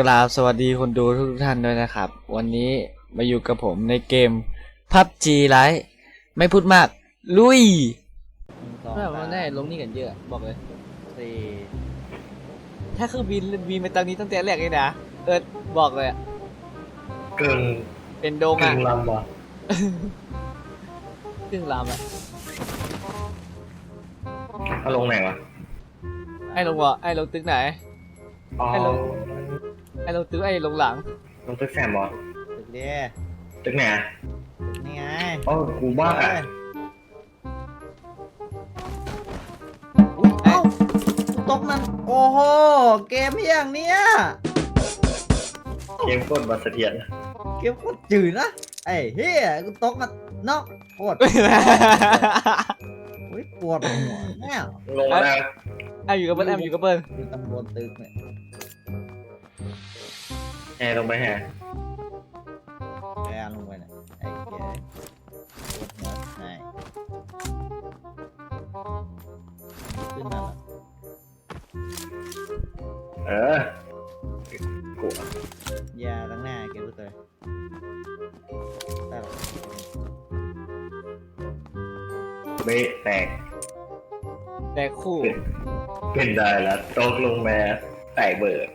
กราบสวัสดีคนดูทุกท่านด้วยนะครับ วันนี้มาอยู่กับผมในเกม PUBG Lite ไม่พูดมาก ลุยสองแบบสามันมได้ลงนี่กันเยอะ บอกเลย สี่ถ้าคือบินบินไปตอนนี้ตั้งแต่แรกเลยนะเออบอกเลยอะเกินเป็นโดงกึ่อะงลำวะครึ่งลำอะเอาลงไหนวะไอ้ลงวะไอ้ลงตึกไหน อ๋อให้ลง ไอ้ลงตึกไอ้ลงหลังลงตึกแซมบอตึกเดียตึกไหนอะตึกนี่ไงอ๋อกูบ้าเอ้ยอุ๊ยเอ้ากูตกมัน โอ้โห เกมอย่างเนี้ย เกมโคตรบัดเสถียรเกมโคตรจืดนะ ไอ้เฮียกูตกมันนอกปวดอุ้ยปวดหัวแม่ลงมาได้ ไอ้อยู่กับเบิ้ลไอ้อยู่กับเบิ้ลดูตำบลตึกเนี่ย แอร์ลงไปแฮะแกลงไปเนี่ยไอ้เหี้ยปวดหัวไหนขึ้นมาแล้วเออกูยาตั้งหน้าเก็บไว้เลยได้หรอเบะแตกแต่คู่เป็นเป็นได้แล้วตกลงมาแตกเบิด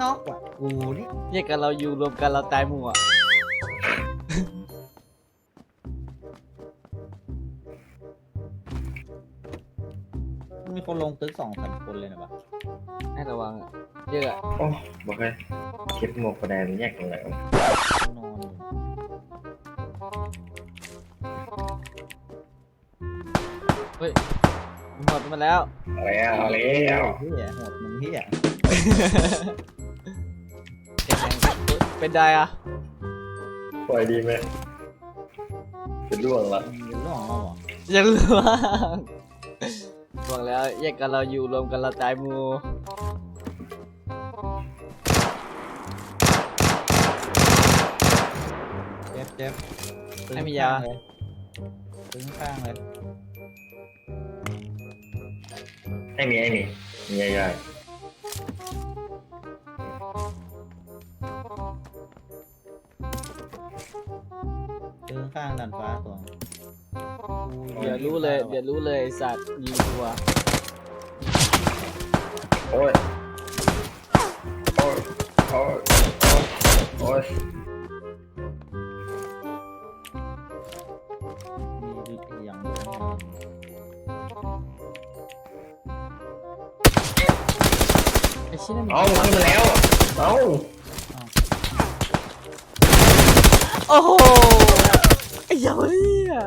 นอกว่ะ กูนี่แยกกันเราอยู่รวมกันเราตายหมู่อะมีคนลงตึกสองสามคนเลยนะปะให้ระวังอะเยอะอะโอ้บอกให้เก็บหมวกคะแนนแยกตรงไหนวะนอนอยู่มันหมดมาแล้ว เอาแล้วเอาแล้ว เฮียโหดมึงเฮีย เป็นได้อะปล่อยดีไหมเป็นร่วงละมึงอยู่ร่องเราเหรอยังรู้ว่าบอกแล้วแยกกันเราอยู่รวมกันเราตายหมู่เจ็บเจ็บตึงไม่มียา ข้งเลยตึงข้างเลย ไอ้มีไอ้มีมีใหญ่ ตึงข้างดันฟ้าตัวเดี๋ยวรู้เลย เดี๋ยวรู้เลยไอ้สัตว์ยิงตัวๆโอ้ย โอ้ย โอ้ย โอ้ยมีอย่างเดียวไอ้ชิ้นนั้นเอาขึ้นมาแล้ว เอา โอ้โหไอ้เหี้ยาวเนี่ย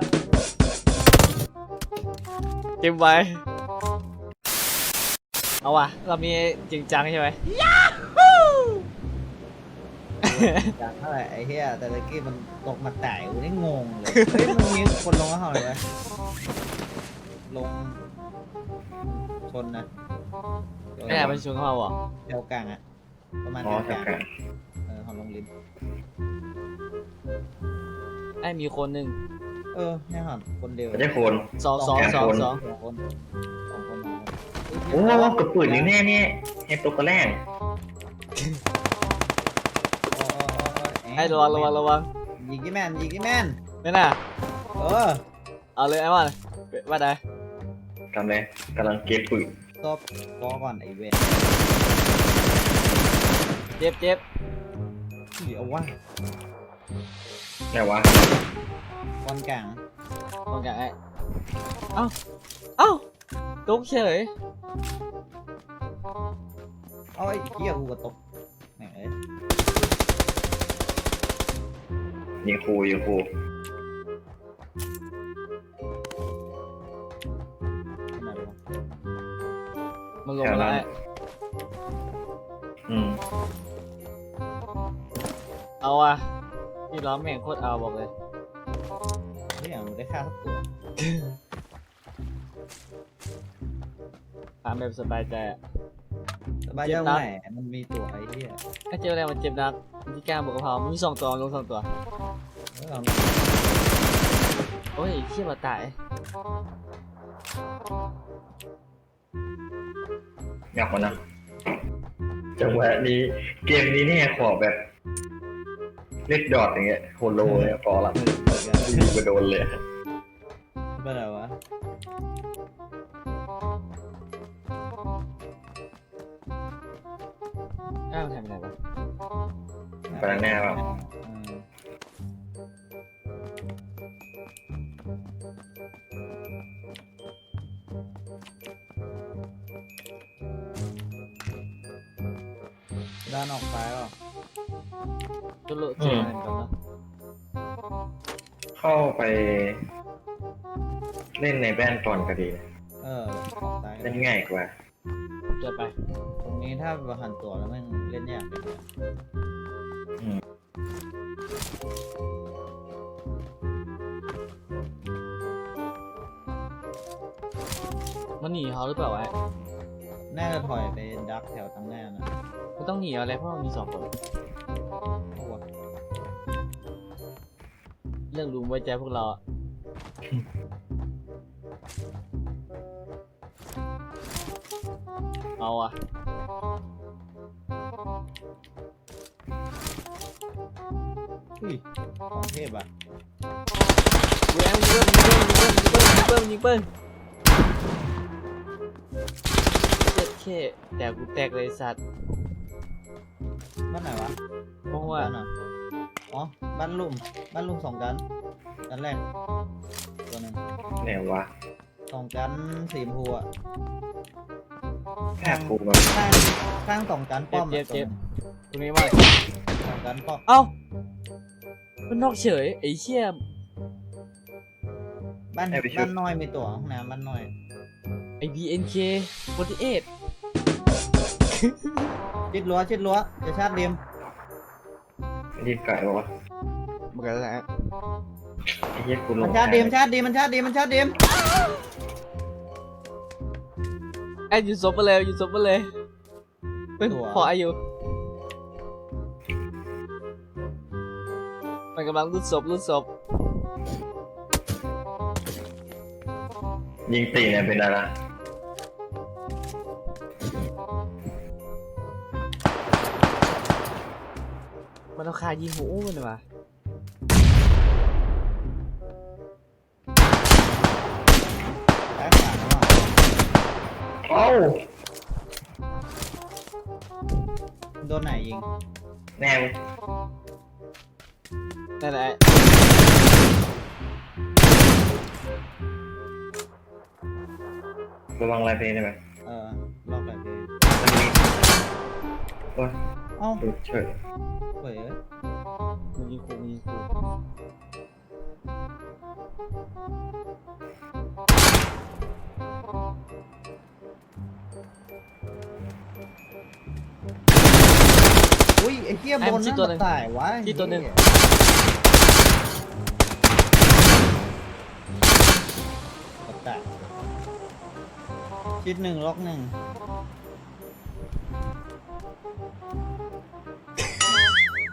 เก็บไว้ เอาว่ะเรามีจริงจังใช่ไหม จากเท่าไหร่ไอ้เฮียแต่ตะกี้มันตกมาแตกกูนี่งงเลย เฮ้ยมันมีคนลงแล้วเท่าไหร่วะลงชนนะไม่ได้ไปชวนเขาเหรอ แถวกลางอะประมาณอ๋อแถวแถกวลางกลาง เออของลงลิน ไอ้มีคนหนึ่งเออแน่นอนคนเดียวไม่ใช่คน สองสองสองสองสองคนสองคนสองคนโอ้กระปืนนี่แน่เนี่ยไอ้ตัวกระแรงโอ้โอ้โอ้โอ้แหมไอ้ระวังระวังระวังยิงกี่แมนยิงกี่แมนไม่น่าเออเอาเลยไอ้ว่าว่าไดทำเลยกำลังเก็บปืนตบกอก่อนไอ้เวนเจ็บเจ็บเดี๋ยวว่า ไหนวะกอนกลางมองกันไอ้เอ้าเอ้าตกเฉยเอาไอ้เหี้ยกูก็ตบแหมเอ้ยยิงครูยิงครูขึ้นมาดูวะมันลงมาแล้วไอ้อืมเอาอะ พี่ล้อมแม่งโคตรเอาบอกเลยเฮ้ยมันได้ค่าสักตัวถามแบบสบายใจอะ สบายเจ็ใจบตรนะงไหนมันมีตัวไอ้เหี้ยถ้าเจออะไรมันเจ็บนักที่กล้าบอกกะเพรามันมีสองตัวลงสองตัว เออเอาโอ้ยเชี่ยมาตายอยากมานะจังหวะนี้เกมนี้เนี่ยขอแบบ เล็ดดอทอย่างเงี้ยโฮโลเนี่ยพอละเหมือนกันดีกว่าโดนเลยเป็นไรวะอ้าวทำอะไรวะไปทางหน้าเปล่าอืมด้านออกซ้ายเปล่า ตุลุเจอกันกันนะเข้าไป เล่นในแบนก่อนก็ดีนะเออออกซ้ายเล่นง่ายกว่าผมจะไปตรงนี้ถ้าประหันตัวแล้วแม่งเล่นยากเลยมันหนีเขาหรือเปล่าวะน่าจะถอยไปดักแถวตั้งหน้านะมันต้องหนีอะไรเพราะมันมีสองคน รื่องลุงไว้ใจพวกเราอะเอาอะอุ้ยของเทพอะแหวงยิงเบิ้ลยิงเบิ้ลยิงเบิ้ลยิงเบิ้ลยิงเบิ้ลเจ็ดเคแต่กูแตกเลยสัตว์ บ้านไหนวะ เพราะว่า บ้านอะ อ๋อ บ้านลุ่ม บ้านลุ่มสองกันกันแรกตัวหนึงแนววะสองกันสีชมพูอะแทบกูแบบข้างข้างสองกันป้อมเจ็บอะเจ็บตัวหนึ่งตรงนี้ว่าสองกันป้อม เอ้ามันนอกเฉยไอ้เชี่ยบ้านบ้านน้อยมีตัวห้องน้ำบ้านน้อย ไอ้ BNK 48ชิดรั้วชิดรั้วจะชาติเดียม รีบไก่บอกว่ามันก็แล้วไอ้เหี้ยกูลงมันชาติเดียมชาติเดียมมันชาติเดียมมันชาติเดียมไอ้อยู่ศพมาเลยอยู่ศพมาเลยเฮ้ยขออายุมันกำลังรุดศพรุดศพยิงตีเนี่ยเป็นอะไร มันเอาคายิงหูมันเลยวะซ้ายขวาแล้วอะเอ้าโดนไหนยิง แนวนั่นแหละระวังลายเพลงได้ไหมเออรอบไหนดีมันมีโอ้ยเอ้า หลุดเฉย เฮ้ยมันยิงคูมันยิงคูอุ้ยไอ้เหี้ยบนนั่นมันตายวะที่ตัวหนึ่งกระต่ายชิดหนึ่งล็อกหนึ่ง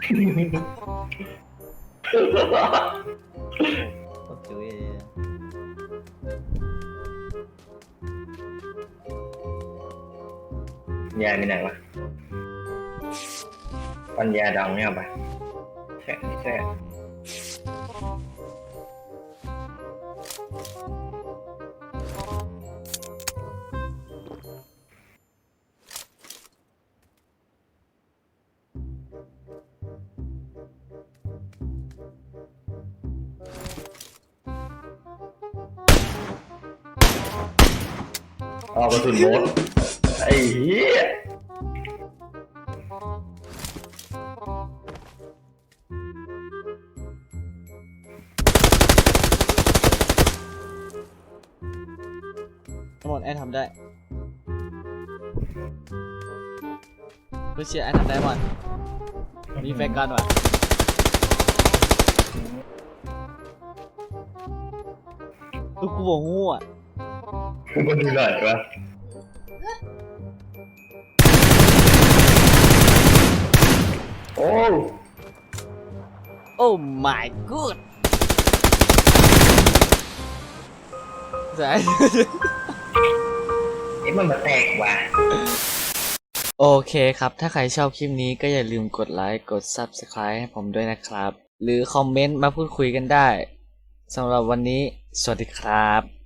กดจุ้ยยายมีไหนวะปัญญาดองเนี่ยเอาไปแค่แค่ เอากระสุนโมดไอ้เหี้ยทั้งหมดแอนทำได้เพื่อเชียร์แอนทำได้หมดมีแฟนกันว่ะลูกกูบอกงูอะ มันดูหน่อยวะโอ้โอ้ my god ใช่ไอ้มันมาแตกว่ะ โอเคครับ ถ้าใครชอบคลิปนี้ก็อย่าลืมกดไลค์ กด Subscribe ให้ผมด้วยนะครับ หรือคอมเมนต์มาพูดคุยกันได้สำหรับวันนี้ สวัสดีครับ